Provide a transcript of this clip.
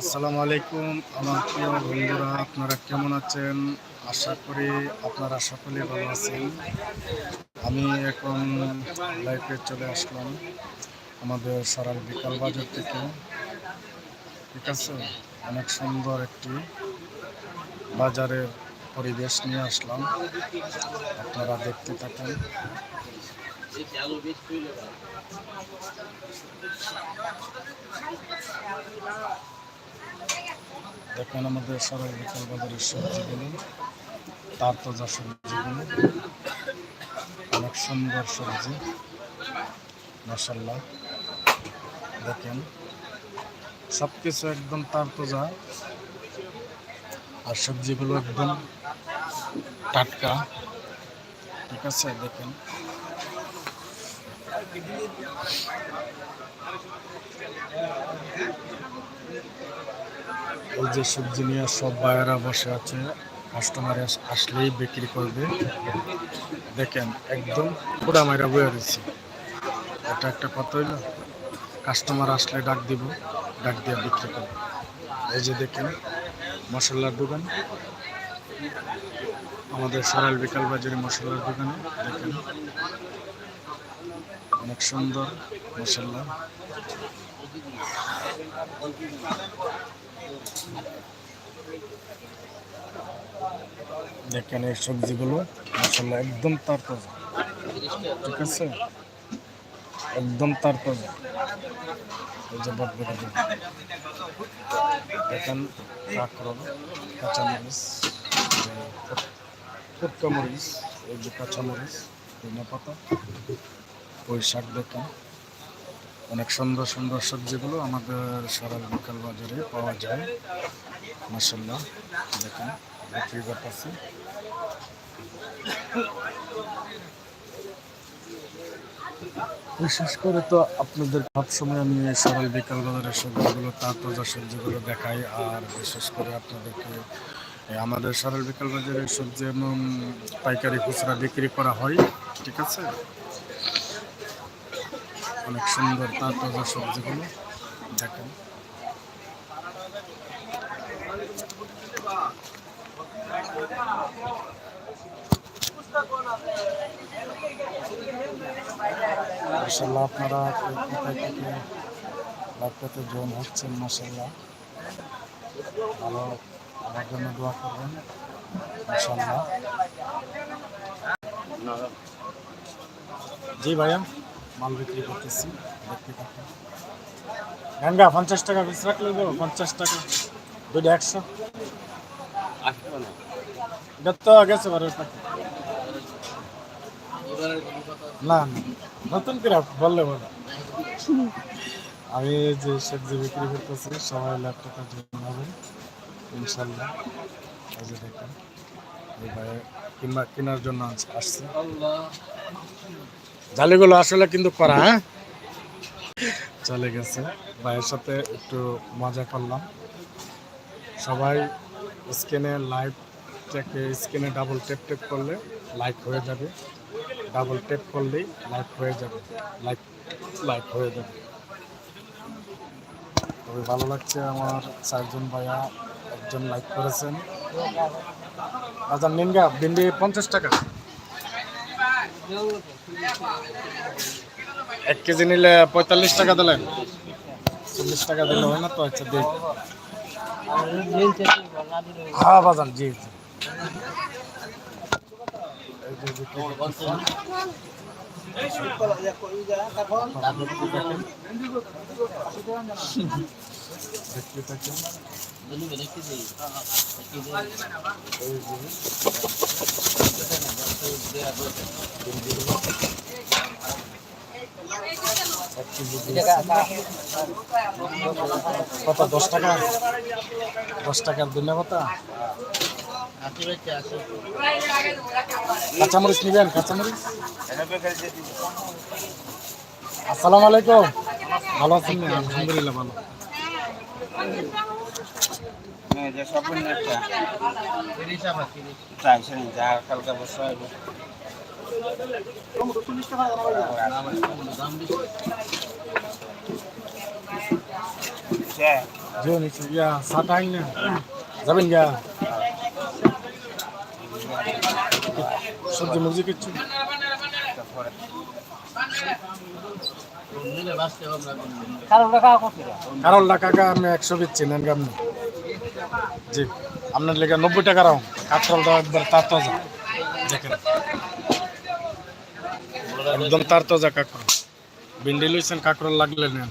আসসালামু আলাইকুম, আমার প্রিয় বন্ধুরা, আপনারা কেমন আছেন? আশা করি আপনারা সকলে ভালো আছেন। আমি এখন লাইফে চলে আসলাম আমাদের সরাল বিকাল বাজার থেকে। ঠিক আছে? অনেক সুন্দর একটি বাজারের পরিবেশ নিয়ে আসলাম। আপনারা দেখতে থাকেন। দেখেন আমাদের সরল বিকাল বাজারের সবজিগুলো তার তাজা সবজিগুলো অনেক সুন্দর সবজি মশাল্লা দেখেন সব কিছু একদম তার তাজা। আর সবজিগুলো একদম টাটকা। ঠিক আছে, দেখেন। এই যে সবজি নিয়ে সব বায়েরা বসে আছে কাস্টমার আসলেই বিক্রি করবে। দেখেন, একদম পুরা মাইরা বয়ে রয়েছে। এটা একটা কথা হইল কাস্টমার আসলে ডাক দিব, ডাক দিয়ে বিক্রি করবে। এই যে দেখেন, মশলার দোকান। আমাদের সরাল বিকাল বাজারে মশলার দোকানে, দেখেন। অনেক সুন্দর মশলা দেখেন এই সবজিগুলো মশলা একদম তার তাজা ঠিক আছে? একদম তার তাজা এই কাঁচামরিচ মরিচ, এই যে কাঁচামরিচ পাতা। পুঁই শাক দেখেন অনেক সুন্দর সুন্দর সবজিগুলো আমাদের সরাল বিকাল বাজারে পাওয়া যায়। মাসাল্লাহ দেখেন, বিক্রি করতেছি। বিশেষ করে তো আপনাদের সবসময় আমি এই বিকাল বাজারের সবজিগুলো তার তাজা সবজিগুলো দেখাই, আর বিশেষ করে আপনাদেরকে আমাদের সরাল বিকাল বাজারের সবজি এবং পাইকারি খুচরা বিক্রি করা হয়, ঠিক আছে? অনেক সুন্দর তাজা সবজিগুলো। দেখেন। মাসাল্লাহ আপনারা থেকে লাভটাতে জয়েন হচ্ছেন মাসাল্লাহ ভালো, আমার জন্য দোয়া করবেন মাসাল্লাহ জি ভাইয়া। মাল বিক্রি করতেছি, দেখতে থাকুন। গাঙ্গা, পঞ্চাশ টাকা পিস রাখলে দেবো, পঞ্চাশ টাকা। দুইটা একশো। এটা তো গেছে বারো টাকা না নতুন করে বললে বলো। আমি যে সবজি বিক্রি করতেছি, সবাই ল্যাপটপটা জন্য হবে ইনশাল্লাহ। এই কেনার জন্য আস- আসছে। জালিগুলো আসলে কিন্তু করা হ্যাঁ? চলে গেছে। ভাইয়ের সাথে একটু মজা করলাম। সবাই স্ক্রিনে থেকে স্ক্রিনে ডাবল টেপ টেপ করলে লাইক হয়ে যাবে। ডাবল টেপ করলেই লাইক হয়ে যাবে। লাইক লাইক হয়ে যাবে। খুবই ভালো লাগছে আমার চারজন ভাইয়া একজন লাইক করেছেন। আচ্ছা নিনগা ভিন্ডি পঞ্চাশ টাকা। এক কেজি নিলে পঁয়তাল্লিশ টাকা দিলেন। চল্লিশ টাকা দিলে হয় না তো আচ্ছা দেখ হ্যাঁ বাজান, জি দেখতে কত দশ টাকা দশ টাকার দিলে কত কাঁচামরিচ নিবেন কাঁচামরিচ আসসালামু আলাইকুম ভালো আছেন আলহামদুলিল্লাহ ভালো যা কালকে বসে হবে নিছে যে নিচে গিয়া সাটাই না যাবেন গিয়া সবজি মুরজি কিচ্ছু কারোলটা কাকা আমি একশো বিচ্ছি নেন আপনি জি। আপনার লেগে নব্বই টাকা রাখুন কাঁকরোলটা একবার তার তাজা দেখেন একদম তার তাজা কাঁকরোল ভিন্ডি লইছেন কাঁকরোল লাগলে নেন।